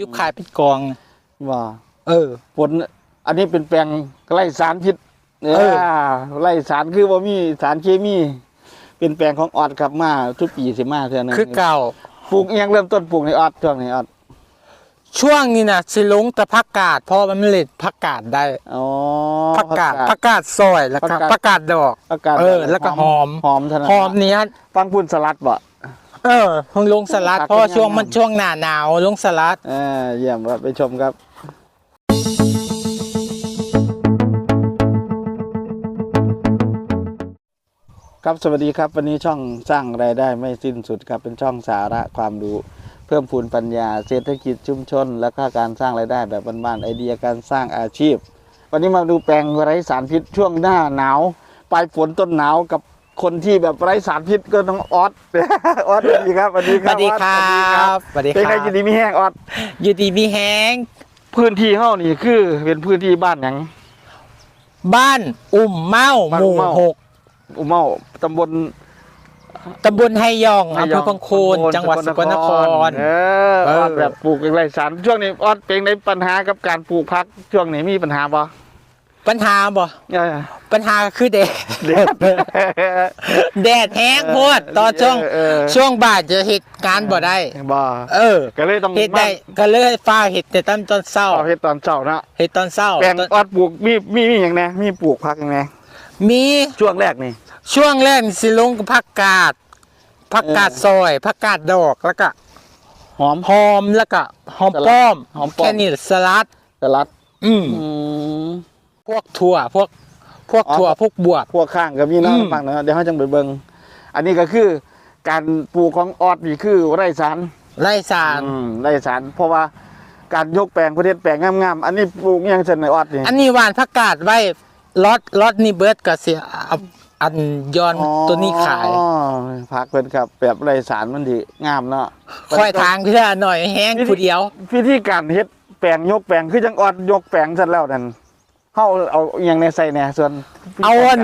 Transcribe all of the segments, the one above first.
ยุบขายเป็นกอง ว่า เออผลอันนี้เป็นแปลงไล่สารพิษเนี่ยเออไล่สารคือว่ามีสารเคมี เป็นแปลงของออดครับมาทุกปีสิมาเท่านั้นคือเก่าปลูกเอียงเริ่มต้นปลูกในออดช่วงนี้ออดช่วงนี้นะสิลงแต่ผักกาดเพราะมันเล็ดผักกาดได้อ๋อผักกาดผักกาดซอยแล้วก็ผักกาดผักกาดดอกผักกาดเออ แล้วก็หอมหอมเท่านั้นหอมเนี้ยฟังพุ่นสลัดบ่ เออเพิ่งลงสลัดผักเพราะว่าเป็นช่วงยังไงมันช่วงหน้าหนาวลงสลัดเออเยี่ยมครับไปชมครับครับสวัสดีครับ วันนี้ช่องสร้างรายได้ไม่สิ้นสุดครับเป็นช่องสาระความรู้เพิ่มพูนปัญญาเศรษฐกิจชุมชน และก็การสร้างรายได้แบบบ้านๆไอเดียการสร้างอาชีพ วันนี้มาดูแปลงไร้สารพิษช่วงหน้าหนาวปลายฝนต้นหนาวกับ คนที่แบบไร้สารพิษก็ต้องออสออสสวัสดีครับสวัสดีสครับวัสดีครัออสบสวัสดีเป็นคไงรับยินดีมีแห้งออสอยู่ดีมีแห้งพื้นที่เฮานี่คือเป็นพื้นที่บ้านหยัง บ้านอุ่มเมาบ้านหอุ่มู่มเมาหกอุเมาตำบลตำบลไฮยองอำเภอพังโคนจังหวัดสกลนคร เออเออออดแบบปลูกไรสารช่วงนี้ออดเป็นในปัญหากับการปลูกพักช่วงนี้มีปัญหาบ่ ปัญหาบ่เออ ปัญหาคือแดดเด็ดแดดแห้งโพดตอนช่วงเออ ช่วงบ่ายจะเหตุการณ์บ่ได้ บ่เออก็เลยต้องเห็ดได้ก็เลยฟ้าเห็ดแต่ตั้งตอนเศร้าเอาเฮ็ดตอนเช้านะเห็ดตอนเศร้าแปลงตอนออดปลูกมีมีมีอย่างแน่มีปลูกพักอย่างแน่มีช่วงแรกนี่ ช่วงแรกนี่สิลงกับผักกาดผักกาดเออ ซอยผักกาดดอกแล้วก็หอม หอมแล้วก็หอมสลัดป้อมหอมป้อม แค่นี้สลัดสลัด อืม อืม พวกถั่วพวกพวกอ๋อถั่วพวกบวบพวกข้างก็มีเนาะอืมฟังเนาะเดี๋ยวเฮาจังไปเบิ่งอันนี้ก็คือการปลูกของออดนี่คือไร่สารไร่สารอืมไร่สารเพราะว่าการยกแปลงประเทศแปลงงามๆอันนี้ปลูกอิหยังเช่นในออดนี่อันนี้หวานผักกาดไว้ล็อตล็อตนี่เบิร์ดก็เสียเอาอันย้อนตัวนี้ขายอ๋อพักเพิ่นครับแบบไร่สารมันดีงามเนาะค่อยทางเพื่อหน่อยแห้งผู้เดียววิธีการเฮ็ดแปลงยกแปลงคือจังออดยกแปลงเสร็จแล้วนั่น เฮาเอาอิหยังในใส่แหน่ส่วนเอาอัน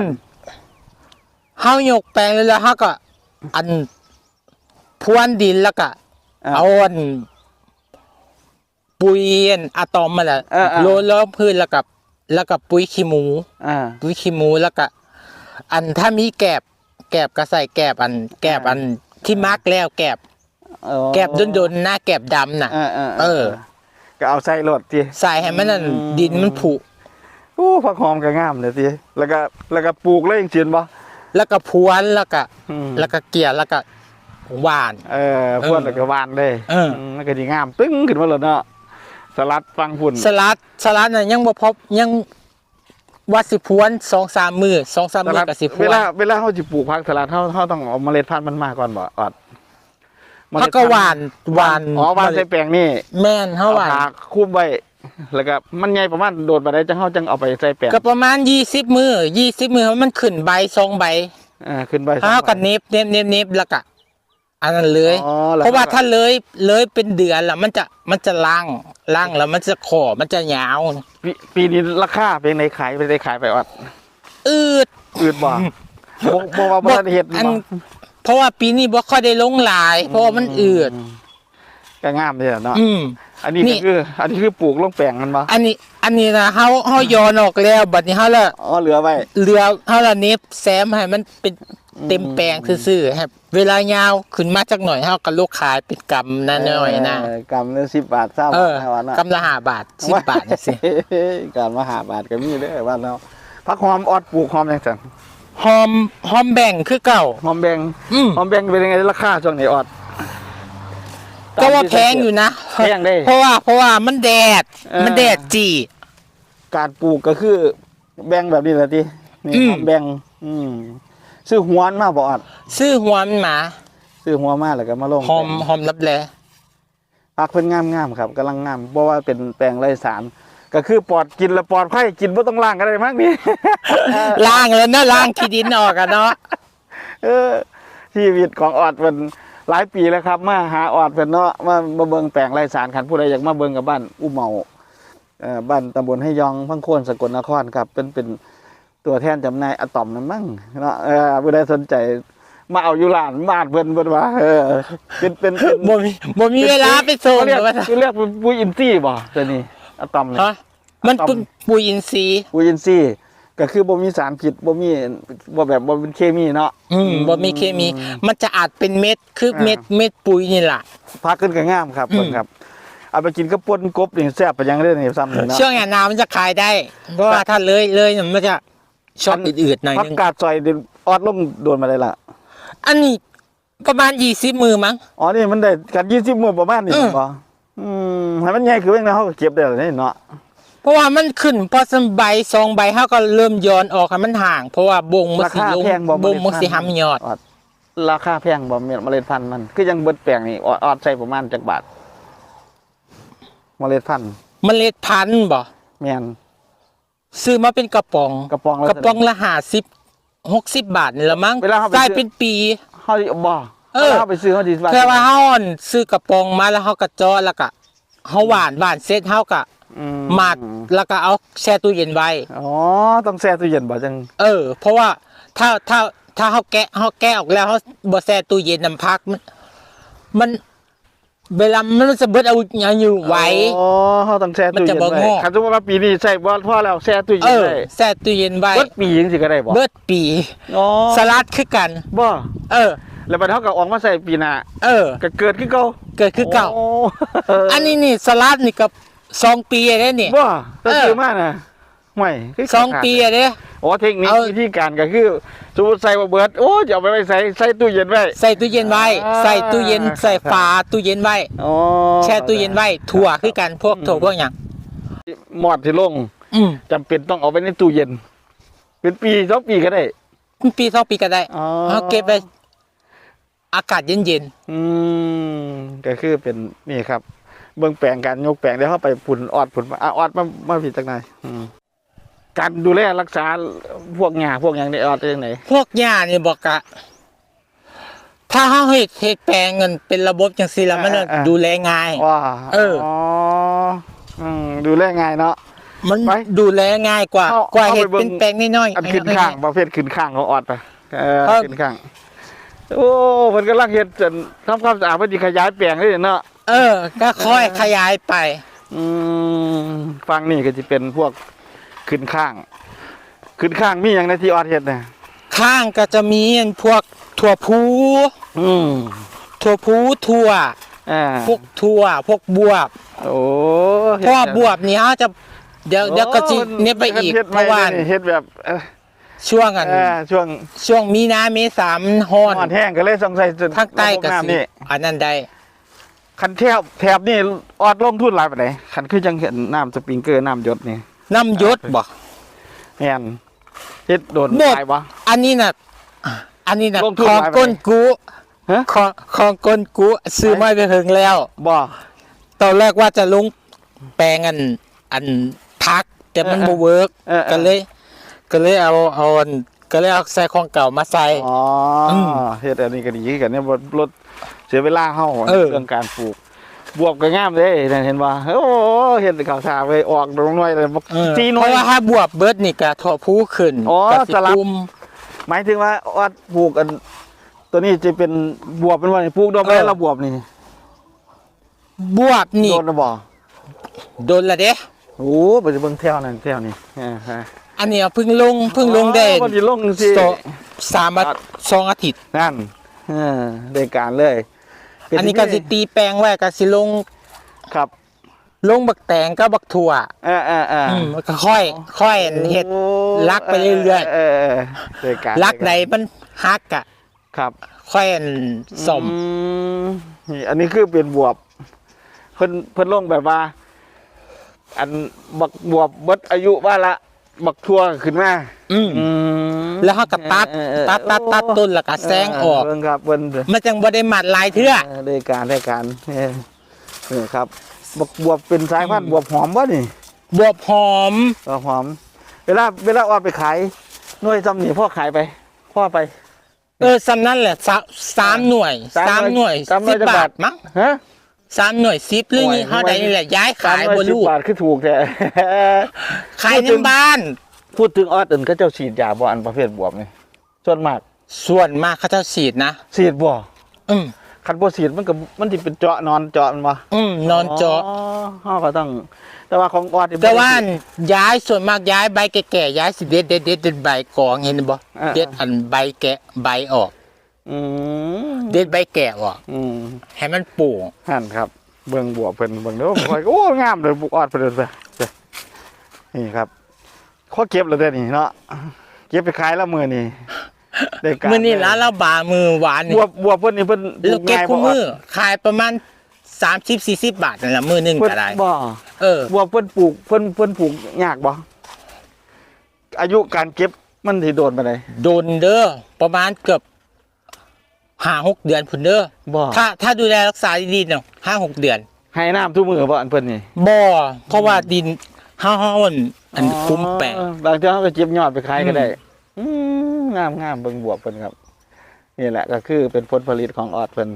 เฮายกแปลงแล้วเฮาก็ อันพรวนดินแล้วก็าเอาอันปุ๋ยอันอะตอมมาแหละเออเออ โรยล้อมพื้นแล้วกับแล้วก็ปุ๋ยขี้หมู อ่า ปุ๋ยขี้หมูแล้วก็อันถ้ามีแกบ แกบก็ใส่แกบอัน แกบอันที่มาร์กแล้วแกบอ๋อแกบดนๆหน้าแกบดำน่ะ เออเออเออก็เอาใส่รถติใส่ให้มันนั่นอืม ดินมันผุ โอ้ผักหอมก็งามเลยติแล้วก็แล้วก็ปลูกเลยจังซี่บ่แล้วก็พรวนแล้วก็อืมแล้วก็เกลี่ยแล้วก็หวาน เออพวดแล้วก็หวานเลยเอออืมมันก็สิงามตึ้งขึ้นมาเลยเนาะสลัดฟังพุ่นสลัดสลัดน่ะยังบ่พบยังว่าสิพรวนสองสามมือสองสามสมือลัดก็สิพรเววนลาเวลาเขาจะปลูกผักสลัดเขาเขาต้องเอาเมล็ดพันธุ์มันมาก่อนบ่ออดเมล็เขาดก็พัธุ์หวานหวานอ๋อหวานใส่แปลงนี่แม่นเฮาหวานอผคุ้มไว้ แล้วก็มันใหญ่ประมาณโดดไปได้จังเขาจังเอาไปใส่แปลงก็ประมาณยี่สิบมือยี่สิบมือมันขึ้นใบสองใบอ่าขึ้นไปเฮาก็เน็บเน็บเน็บเน็บแล้วก็อันนั้นเลยอ๋อแล้เพราะว่าก็ถ้าเลยเลยเป็นเดือนแล้วมันจะมันจะล่างล่างแล้วมันจะขอมันจะยาวปีปีนี้ราคาเป็นในขายเป็นในขายไปออดอืดอืดบ่บ่บ่ว่าบ่ทันเฮ็ดอันบ่เพราะว่าปีนี้บ่ค่อยได้ลงหลาย เพราะว่ามันอืดม ก็งามเลยเนาะอืม อันนี้นี่ ก็คือ อันนี้คือปลูกลงแปลงมันบ่อันนี้ อันนี้นะเฮาเฮาย้อนออกแล้ว บัดนี้เฮาละอ๋อเหลือไว้ เรือเฮาละเน็บแซมให้มันเป็นเต็มแปลงซื่อๆให้เวลายาวขึ้นมาจักหน่อยเฮาก็ลูกขายเป็นกำนั่นหน่อยนะเกำละ10บาท20เอบาอทเท่านั้นนะกำละห้าบาทสิบบาทนี่สิการมาหาบาทก็มีเด้อบ้านเราผักหอมออดปลูกหอมจังซั่นหอมหอมแบ่งคือเก่า หอมแบงอืมหอมแบงเป็นยังไงราคาช่วงนี้ออด ก็ว่าแพงอยู่นะแพงได้เพราะว่าเพราะว่ามันแดดเออมันแดดจีการปลูกก็คือแบงแบบนี้แหละทีนี่อืมหอมแบงอืมซื้อหัวมันมาบ่ออดซื้อหัวมันมาซื้อหัวมาแล้วก็มาลงหอมแปลงหอมรับแลผักเพิ่นงามๆครับกำลังงามเพราะว่าเป็นแปลงไร้สารก็คือปลอดกินและปลอดภัยกินบ่ต้องล้างก็ได้มั้งนี่ล้างแล้วนะล้างขี้ดินออกอะเนาะเออชีวิตของออดเป็น หลายปีแล้วครับ มาหาออดเป็นเนาะมามาเบิ่งแปลงไร้สารคันผู้ใดอยากมาเบิ่งกับบ้านอุเมาเอ่อบ้านตำบลให้ยองพังโคนสกลนครครับ เป็นเป็นตัวแทนจำหน่ายอะตอมนั่นมั้งเนาะเออผู้ใดสนใจมาเอาอยู่ร้านบ้านเพิ่นเพิ่นว่าเออเป็นเป็นเป็นบ่มีบ่มีเวลาไปส่งเขาเรียกว่าเขาเรียกเป็นปุ๋ยอินทรีย์บ่ตัวนี้อะตอมนี่ฮะมันเป็นปุ๋ยอินทรีย์ปุ๋ยอินทรีย์ ก็คือบ่มีสารพิษบ่มีบ่แบบบ่เป็นเคมีเนาะอืมบ่มีเคมี มันจะอาจเป็นเม็ดคือเม็ดเม็ดปุ๋ยนี่ล่ะพักขึ้นก็งามครับอืมเพิ่นครับ เอาไปกินกับป่นกบนี่แซ่บไปยังเด้อนี่ซ้ำนี่เนาะช่วงหน้าหนาวมันจะขายได้ เพราะว่าถ้าเลยเลยเนี่ยมันจะช็อตอืดๆหน่อยผักนึงกาดซอยเดี๋ยวออดลงโดนมาได้ล่ะ อันนี้ประมาณ20มือมั้ง อ๋อนี่มันได้กัน20มื้อประมาณนี้อืม บ่อืมให้มันใหญ่คือเบิ่งนะเฮาก็เก็บได้แล้วนี่เนาะ เพราะว่ามันขึ้นพอสมใบสองใบเฮาก็เริ่มย้อนออกให้มันห่าง เพราะว่าบงมันราสิคาลงแพงบ่บงมันสิหำยอดออดราคาแพงบ่เม็ดเมล็ดพันธุ์มันคือยังเบิดแปลงนี่ออดออดใส่ประมาณจักบาทเมล็ดพันธุ์เมล็ดพันธุ์บ่แม่นซื้อมาเป็นกระป๋อง กระป๋องละกระป๋องละ50 60 บาทนี่ละมั้งเวลาเราไปได้ซื้อเป็นปี เฮาสิบ่เออ วลาเฮาไปซื้อเฮาสิว่าแค่ว่าเฮาอ่อนซื้อกระป๋องมาแล้วเฮาก็เจาะแล้วก็เฮาหวานหวานเสร็จเฮาก็ อืหมักแล้วก็เอาแช่ตู้เย็นไว้ อ๋อ ต้องแช่ตู้เย็นบ่จัง เออ เพราะว่าถ้าถ้าถ้าเฮาแกะเฮาแกะออกแล้วเฮาบ่แช่ตู้เย็นน้ำพักมันมัน เวลามันจะเบิดเอาอย่างอยู่ไว้ อ๋อเฮาต้องแช่ตู้มันเย็จะนบ่ไว้งอก คันสมมุติว่าปีนี้ใช้บ่พอแล้วแช่ตู้เอเย็นอไว้แช่ตู้เย็นไว้เบิดปีจังสิก็ได้บ่เบิดปี อ๋อสลัดคือกัน บ่ เออ แล้วบัดเฮาก็ออกมาใส่ปีหน้าเออ ก็เกิดคือเก่าเกิดคือเก่าโอ้อันนี้นี่สลัดนี่ก็ สองปีได้นี่ บ่ก็เออคือมาน่ะห่วยคืสองปีอะเด้ อ๋อเทคนิคเอา วิธีการก็คือสมมุติใส่บ่เบิด โอ้จะเอาไปไว้ใส่ใส่ตู้เย็นไว้ ใส่ตู้เย็นไว้ อ่า ใส่ตู้เย็นใส่ฝาตู้เย็นไว้ อ๋อแช่ตู้เย็นไว้ถั่วคือกันพวกถั่วพวกอย่างหมอดที่ลงอืมจำเป็นต้องเอาไว้ในตู้เย็น เป็นปีสองปีก็ได้ปีสองปีก็ได้อ๋อเอาเก็บไว้อากาศเย็นอืมก็คือเป็นนี่ครับ เบื้องแปลงการยกแปลงได้เข้าไปปุ่นออดปุ่นมาอะออดมามาผิดจากไหนอืมการดูแลรักษาพวกหญ้าพวกอย่างนี้ออดจากไหนๆพวกหญ้านี่บอกกะถ้าเฮาเฮ็ดเฮ็ดแปลงเงินเป็นระบบจังซี่แล้วมันน่ะดูแลง่ายว้าเอออืมดูแลง่ายเนาะมันไปดูแลง่ายกว่าเอากว่าเอาไปเฮ็ดเบิ่เป็งนแปลงน้อยๆอันขึ้นข้างประเภทขึ้นข้างของออดไปเออครับขึ้นข้าง โอ้เพิ่นกำลังเฮ็ดจนทำความสะอาดเพิ่นสิขยายแปลงเลยเนาะ เออ ก็ค่อยขยายไป อืมฟังนี่ก็จะเป็นพวกขึ้นข้าง ขึ้นข้างมีอย่างในที่ออดเฮ็ดนะข้างก็จะมีอันพวกถั่วพูอืมถั่วพูถั่วอ่าพวกถั่วพวกบวบโอ้เพราะว่าบวบนี่เขาจะเดี๋ยวเดี๋ยวก็จะเน็บไปอีกฮ็ดเพราะว่าเฮ็ดแบบเอ่อช่วงอัน เอ่อช่วงช่วงมีนาเมษามันฮ้อนอ่อนแห้งก็เลยสงสัยจนทางใต้ก็ระบบสิน้ำนี่อันนั้นได้ คันแถบแถบนี่ออดลงทุนหลายปานใดคันคือจังเห็นน้ำสปริงเกอร์น้ำหยดนี่น้ำยศบ่ แม่นเฮ็ดโดนหมด หลายบ่อันนี้น่ะอันนี้น่ะลงทุนของหลายไปก้นกูฮะ ของของก้นกูซื้อมาไปถึงแล้ว บ่ ตอนแรกว่าจะลงแปลงอันอันพัก แต่มันเออบ่เวิร์กเออเออ ก็เลย ก็เลยเอาเอาอันก็เลยเอาใส่ของเก่ามาใส่ อ๋ออม เฮ็ดอันนี้ก็ดีคือกันเนี่ยบ่ลดเสียเวลาเฮาเออ เรื่องการปลูก บวบก็งามเด้นั่นเห็นบ่โอ้เฮ็ดข้าวสาไปออกดอกหน่วยเลยบ่เออจีหเพน่วยราะว่าถ้าบวบเบิดนี่ก็ถั่วพูขึ้นอ๋อก็สิสลับ กุมหมายถึงว่าออดปลูกอัน ตัวนี้จะเป็นบวบเป็นว่านี่ปลูกดอกไม้เออละบวบนี่บวบนี่โดนนะบ่โดนละเด้ โอ้ไปเบิ่งแถวนั่นแถวนี้อ่าฮะ อันนี้เพิ่งลงเพิ่งลงได้อ๋อบ่ได้ลงสิ สองสามอาทิตย์สองอาทิตย์นั่นเออได้การเลยเป็ อันนี้ก็สิตีแปลงไว้ก็สิลงครับ ลงบักแตงก็บักถั่วเออเออเอออืมมันก็ค่อย ค่อยเฮ็ดโอ้ลักไปเรื่อยๆเออเออได้การลักใดมันฮักอะครับค่อยอันสมอืมนี่อันนี้คือเป็นบวบ เพิ่นเพิ่นลงแบบว่า อันบักบวบเบิดอายุว่าละ บักทั่วขึ้นมาอืมอืม แล้วเขาก็ตัดเออเออตัดตัดตัดต้นแล้วก็แซงออกเบิ่งครับเบิ่นมันจังบ่ได้หมัดหลายเทื่อเออได้การได้การเออเออครับบักบวบเป็นสายพันธุ์บวบหอมบ่นี่บวบหอมบวบหอม เวลาเวลาเอาไปขายหน่วยจำนี่พ่อขายไป พ่อไป เออสำนั้นแหละสาสามหน่วยสาสามมหหน่น่ววยยสามหน่วยสิบจะบาบาททมั้งฮะสามหน่วยสิบหรือโอ้ยนี่เฮาใดนี่แหละย้ายขายสมร้บ่สิรู้บาทคือถูกแท้ขายในบ้าน พูดถึงออสอื่นก็เจ้าฉีดยาบ่อันประเภทบวบนี่ส่วนมากส่วนมากเขาจะฉีดนะ ฉีดบ่อืมคันบ่ฉีดมันก็มันสิเป็นเจาะนอนเจาะมันบ่อืมนอนเจาะเฮาก็ต้อง แต่ว่าของออดนี่บ่แต่ได้ว่าฉีด ย้ายส่วนมากย้ายใบแก่ๆย้ายสิเด็ดเด็ดเด็ดเด็ดใบกองเห็นบ่อ่า เด็ดอันใบแกะใบออก อืมเด็ดใบแกะออกอืมให้มันโป่งหั่นครับ เบิ่งบัวเพิ่นเบิ่งเด้อข่อยก็โอ้งามเลยบุกออดเพิ่นเด้อเด้อนี่ครับ ข้อเก็บแล้วเด้อนี่เนาะเก็บไปขายแล้วมื้อนี้ได้การมื้อนี้ร้านเราบามือหวานนี่บัวบัวเพิ่นนี่เพิ่นปลูแล้วเก็บง่ายคู่บ่มือขายประมาณ30 40บาทนั่นล่ะมือหนึงเพิ่นก็ได้บ่เออบัวเพิ่นปลูกเพิ่นเพิ่นปลูกยากบ่อายุการเก็บมันสิโดนปานใดโดนเด้อประมาณเกือบห้าหกเดือนพุ่นเด้อบ่ถ้าถ้าดูแลรักษาดีๆเนาะห้าหกเดือนให้น้ำทุกมื้อบ่อันเพิ่นนี่บ่เพราะว่าดิน ห้าห้าวันอันคุ้มแปลงอ๋อบางทีเขาก็เก็บยอดไปขายก็ได้อืมงามงามเบิ่งบวบเพิ่นครับ นี่แหละก็คือเป็นผลผลิตของออดเพิ่น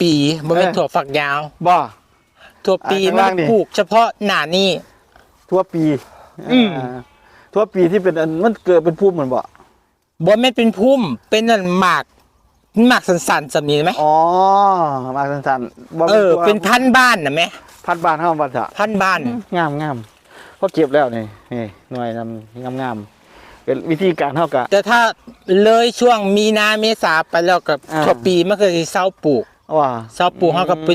ปีมันเป็นเออถั่วฝักยาวบ่ถั่วปีอะข้างมัล่างนนี่ปลูกเฉพาะหน้านี่ทั่วปีอืมอ่าทั่วปีที่เป็นอันมันเกิดเป็นพุ่มเหมือนบ่บ่แม่นเป็นพุ่ม เป็นนั่นหมากหมากสันๆจะมีไหมอ๋อมาสั้นๆบ่เออตัวเป็นพันธุ์บ้านนะแม่พันธุ์บ้านเฮาบ่จ้ะพันธุ์บ้านงามงาม พอเก็บแล้วนี่นี่หน่วยนำงามงามเป็นวิธีการเฮากะแต่ถ้าเลยช่วงมีนาเมษาไปแล้วกับอ่าถั่วปีมันก็สิเศร้าปลูกว่าเศร้าปลูกเฮาก็ไป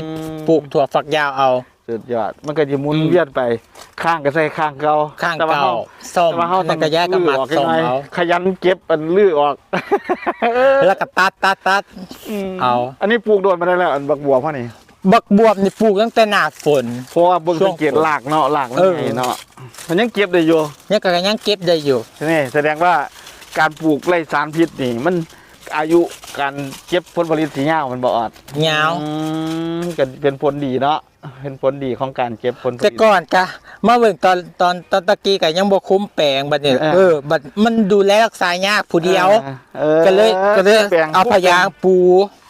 ปลูกถั่วฝักยาวเอา สุดยอดมันก็จะหมุนอืม เวียนไปข้างก็ใส่ข้างเก่าข้างแต่ว่เก่าส้มแต่ว่าเฮาต้นั่อนงก็แยกกับหมากลื้ออส้มให้หน่เอายขยันเก็บอันลื้อออกแล้วก็ตัดตัดตัด เอา อันนี้ปลูกโดนมาได้แล้วอันบักบัวพ่อนี่ บักบวบนี่ปลูกตั้งแต่หน้าฝน เพราะว่าเบิ่งช่วสังงเกตรากเนาะรากมันเออ ใหญ่เนาะมันยังเก็บได้อยู่เนี่ยก็ยังเก็บได้อยู่นี่แสดงว่าการปลูกไร่สารพิษนี่ มันอายุการเก็บผลผลิตที่ยาวมันบ่ออดยาว อืมก็เป็นผลดีเนาะ เป็นผลดีของการเก็บผลผแต่ลิตก่อนกะมาเบิ่งตอนตอนตอนตะกี้ก็ยังบ่คุ้มแปลงบัดนี้เออ เออบัดมันดูแลรักษายากผู้เดียวออก็เลยก็เลยแปลงเอาพยางปู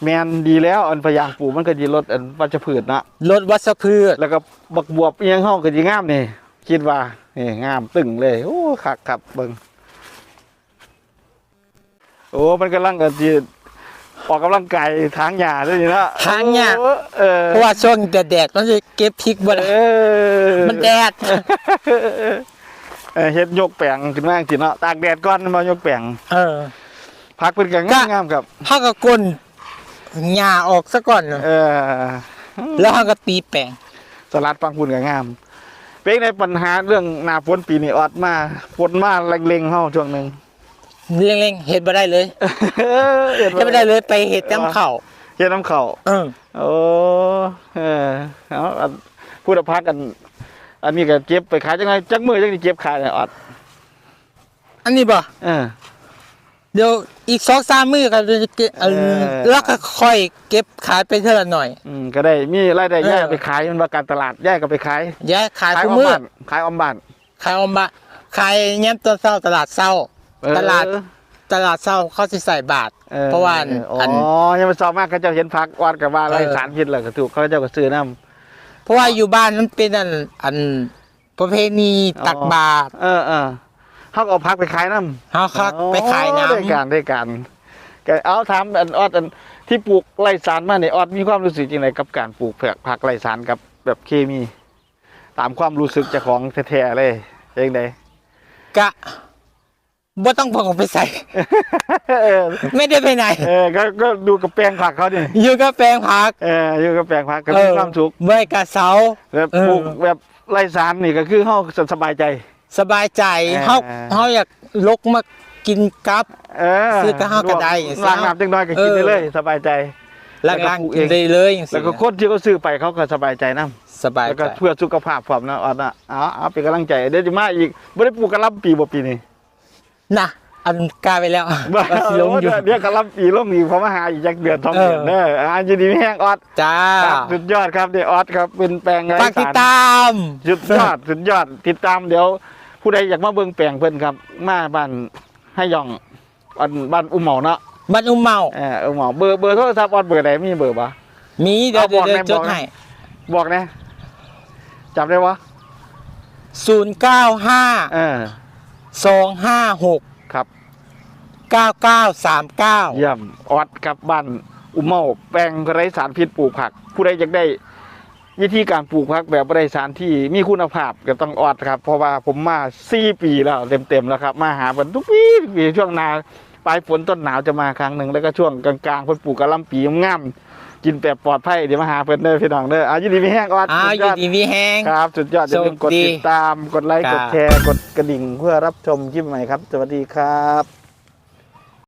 แมนดีแล้วอันพยางปลูกมันก็ดีลดอันวัชพืชเนาะลดวัชพืชแล้วก็บักบวบเอียงห้องก็ดีงามนี่คิดว่านี่งามตึงเลยโอ้คักครับเบิ่งโอ้มันกำลังกันจี ออกกำลังกายทางหญ้าด้วยนี่นะทางหญ้าโอ้เออเพราะว่าช่วงแดดๆมันจะเก็บพริกบ่ได้เออมันแดดเออเฮ็ดยกแปลงขึ้นมาสิเนาะตากแดดก่อนมายกแปลงเออพักเป็นกันก็งามๆครับเฮาก็ก้นหญ้าออกซะก่อนเออ แล้วเฮาก็ตีแปลงสลัดปังปุ่นก็งามเป็นในปัญหาเรื่องหนาฝนปีนี้ออดมาฝนมาเล็งๆเฮาช่วงหนึง เร่งๆเฮ็ดบ่ได้เลยเฮ็ดเฮ็ดบ่ได้เลยไปเฮ็ดน้ำข้าวเฮ็ดน้ำเข่าเออโอ้เออเอาอันพูดเอาพักกัน อันนี้ก็เก็บไปขายจังไงจักมือจังสิเก็บขายเนี่ยออดอันนี้บ่เออเดี๋ยวอีก2-3มื้อก็จะเก็บเออเออแล้วก็ค่อยเก็บขายไปเท่าละหน่อย อืมก็ได้มีรายได้เออแยกไปขายมันว่าการตลาดแยกก็ไปขายย้ายขายขายทุอกอมมื้อบ้านขายออมบ้านขายออมบะขายย้ำตอนเช้าตลาดเช้าเออ ตลาดตลาดเช้าเขาสิใส่บาทออเพราะว่าอ๋ออันยังไม่ซอมมากเขาเจ้าเห็นพักวัดกับว่าไรเออสารพิษเลยก็ถูกเขาเจ้าก็ซื้อน้เพราะว่าอยู่บ้านมันเป็นอันอันประเพณีตักบาตรำเออเออเขาก็เอาพักไปขายน้ำเฮาคักไปขายน้ได้การได้การก็เอาถามอันออดอันที่ปลูกไรสารมาเนี่ยออดมีความรู้สึกยังไงกับการปลูกผักผักไรสารกับแบบเคมี ตามความรู้สึกเจ้าของแท้ๆเลยยังไงำกะ บ่ต้องพกไปใส่ เออไม่ได้ไปไหน เออก็ก็ดูกับแปลงผักเขาดิอยู่กับแปลงผักเอออยู่กับแปลงผักก็เอมีอความสุขเมื่อยกะเสาแบบเออปลูกแบบไรสารนี่ก็คือเขาสบายใจ สบายใจเออเฮาเฮาอยากลกมากินกับเออซื้อแต่ห้าก็ได้ล้างน้ำจังน้อยก็กินได้เลยสบายใจล้างแล้วก็ล้างปลูกกินเองได้เลยจังแล้วซี่ก็คนที่เขาซื้อไปเขาก็สบายใจนะสบายแล้วก็ใจเพื่อสุขภาพผมนะออดนะเอาเอาเป็นกำลังใจเดี๋ยวจะมาอีกไม่ได้ปลูกกระหลำปีบ่ปีนี้ นะอันกล้าไปแล้วบ้าว่าสิลงอยู่เดี๋ยวกระหลำปีลงอีกเพราะมาหาอีกจักเดือนท้องเออเดือนเด้ออ่ายินดีไม่แห้งออดจ้าครับสุดยอดครับเดี๋ยวออดครับเป็นแปลงไร้ฝากติดสารตามสุดยอดสุดยอดติดตามเดี๋ยว ผู้ใดอยากมาเบิ่งแปลงเพิ่นครับ มาบ้านให้ยองบ้านบ้านอุ้มเหมาเนาะบันอุ้มเมาเอออุ้มเหมาเบอร์เบอร์โทรศัพท์ออดเบอร์ไหนมีเบอร์ปะมีเดี๋ยวเอาบอกเดี๋ยวแน่จบดอกแน่ให้บอกนะจำได้วะศูนย์เก้าห้าเออ สองห้าหกครับ9939เยี่ยมออดครับบ้านอุโมงค์แปลงไร้สารพิษปลูกผัก ผู้ใดอยากได้วิธีการปลูกผักแบบไร้สารที่มีคุณภาพก็ต้องออดครับ เพราะว่าผมมาสี่ปีแล้วเต็มๆแล้วครับ มาหาเพิ่นทุกปีทุกปีช่วงหนาปลายฝนต้นหนาวจะมาครั้งหนึ่งแล้วก็ช่วงกลางๆเพิ่นปลูกกะหล่ำปีงามๆ กินแบบปลอดภัยเดี๋ยวมาหาเพิ่นเด้อพี่น้องเด้ออายุดีมีแห้งออดอ้าวสุดอยยู่อดดีมีแฮงครับสุดยอดอย่าลืมกดโชคดีติดตามกดไลค์คกรับดแชร์กดกระดิ่งเพื่อรับชมคลิปใหม่ครับ สวัสดีครับ